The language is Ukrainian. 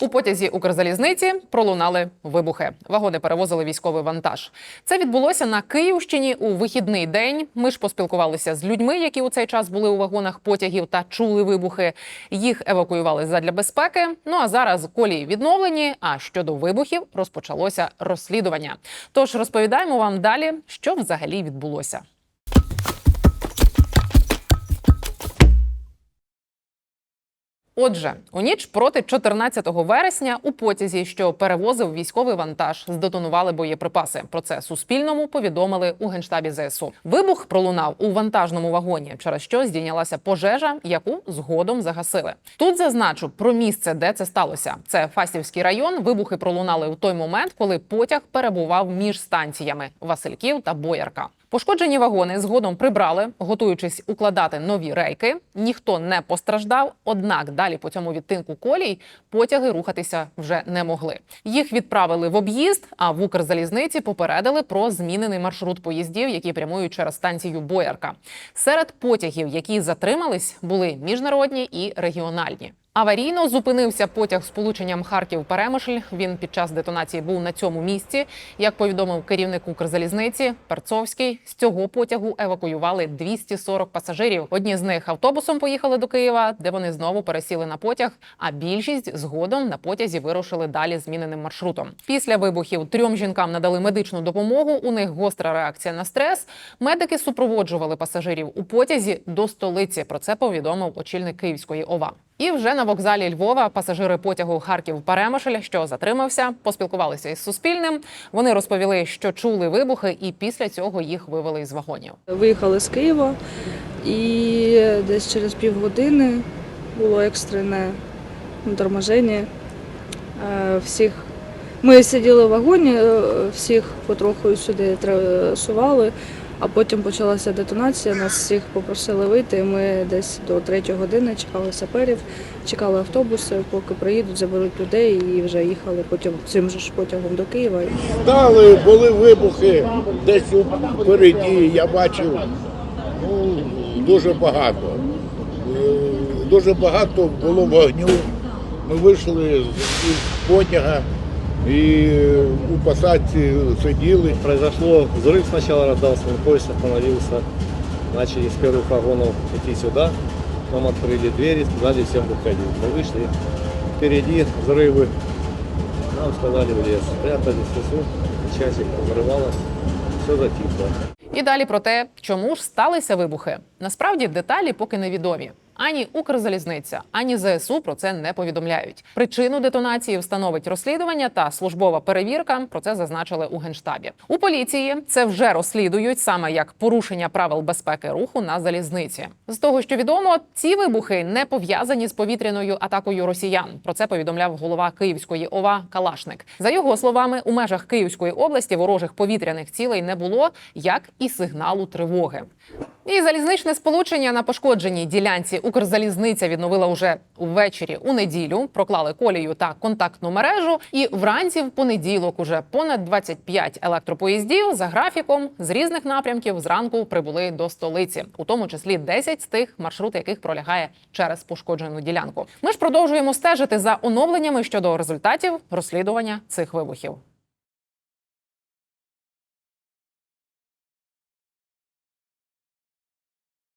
У потязі Укрзалізниці пролунали вибухи. Вагони перевозили військовий вантаж. Це відбулося на Київщині у вихідний день. Ми ж поспілкувалися з людьми, які у цей час були у вагонах потягів та чули вибухи. Їх евакуювали задля безпеки. Ну а зараз колії відновлені. А щодо вибухів розпочалося розслідування. Тож розповідаємо вам далі, що взагалі відбулося. Отже, у ніч проти 14 вересня у потязі, що перевозив військовий вантаж, здетонували боєприпаси. Про це Суспільному повідомили у генштабі ЗСУ. Вибух пролунав у вантажному вагоні, через що здійнялася пожежа, яку згодом загасили. Тут зазначу про місце, де це сталося. Це Фастівський район. Вибухи пролунали у той момент, коли потяг перебував між станціями Васильків та Боярка. Пошкоджені вагони згодом прибрали, готуючись укладати нові рейки. Ніхто не постраждав. Однак далі по цьому відтинку колій потяги рухатися вже не могли. Їх відправили в об'їзд. А в Укрзалізниці попередили про змінений маршрут поїздів, які прямують через станцію Боярка. Серед потягів, які затримались, були міжнародні і регіональні. Аварійно зупинився потяг з полученням Харків Перемишль. Він під час детонації був на цьому місці. Як повідомив керівник Укрзалізниці Перцовський, з цього потягу евакуювали 240 пасажирів. Одні з них автобусом поїхали до Києва, де вони знову пересіли на потяг. А більшість згодом на потязі вирушили далі зміненим маршрутом. Після вибухів трьом жінкам надали медичну допомогу. У них гостра реакція на стрес. Медики супроводжували пасажирів у потязі до столиці. Про це повідомив очільник Київської ОВА. І вже на вокзалі Львова пасажири потягу Харків Перемишль, що затримався, поспілкувалися із Суспільним. Вони розповіли, що чули вибухи, і після цього їх вивели із вагонів. Виїхали з Києва і десь через півгодини було екстрене торможення. Е, Всіх ми сиділи в вагоні, е, всіх потроху сюди трасували, а потім почалася детонація. Нас всіх попросили вийти. Ми десь до третьої години чекали саперів, чекали автобуси, поки приїдуть, заберуть людей і вже їхали потім цим же ж потягом до Києва. Дали, були вибухи десь впереді, я бачив ну, дуже багато. Е, Дуже багато було вогню. Ми вийшли з потяга і у посадці сиділи. Произошло взрыв сначала раздался, но поезд остановился. Начали из первых вагонов идти сюда. Нам открыли двери, сказали всем выходить. Мы вышли, впереди взрывы. Нам сказали в лес. Прятались в лесу, часик взрывалось, все затихло. І далі про те, чому ж сталися вибухи. Насправді деталі поки невідомі. Ані Укрзалізниця, ані ЗСУ про це не повідомляють. Причину детонації встановить розслідування та службова перевірка. Про це зазначили у генштабі. У поліції це вже розслідують саме як порушення правил безпеки руху на залізниці. З того, що відомо, ці вибухи не пов'язані з повітряною атакою росіян. Про це повідомляв голова Київської ОВА Калашник. За його словами, у межах Київської області ворожих повітряних цілей не було, як і сигналу тривоги. І залізничне сполучення на пошкодженій ділянці Укрзалізниця відновила уже ввечері у неділю. Проклали колію та контактну мережу. І вранці в понеділок уже понад 25 електропоїздів за графіком з різних напрямків зранку прибули до столиці, у тому числі 10 з тих, маршрут яких пролягає через пошкоджену ділянку. Ми ж продовжуємо стежити за оновленнями щодо результатів розслідування цих вибухів.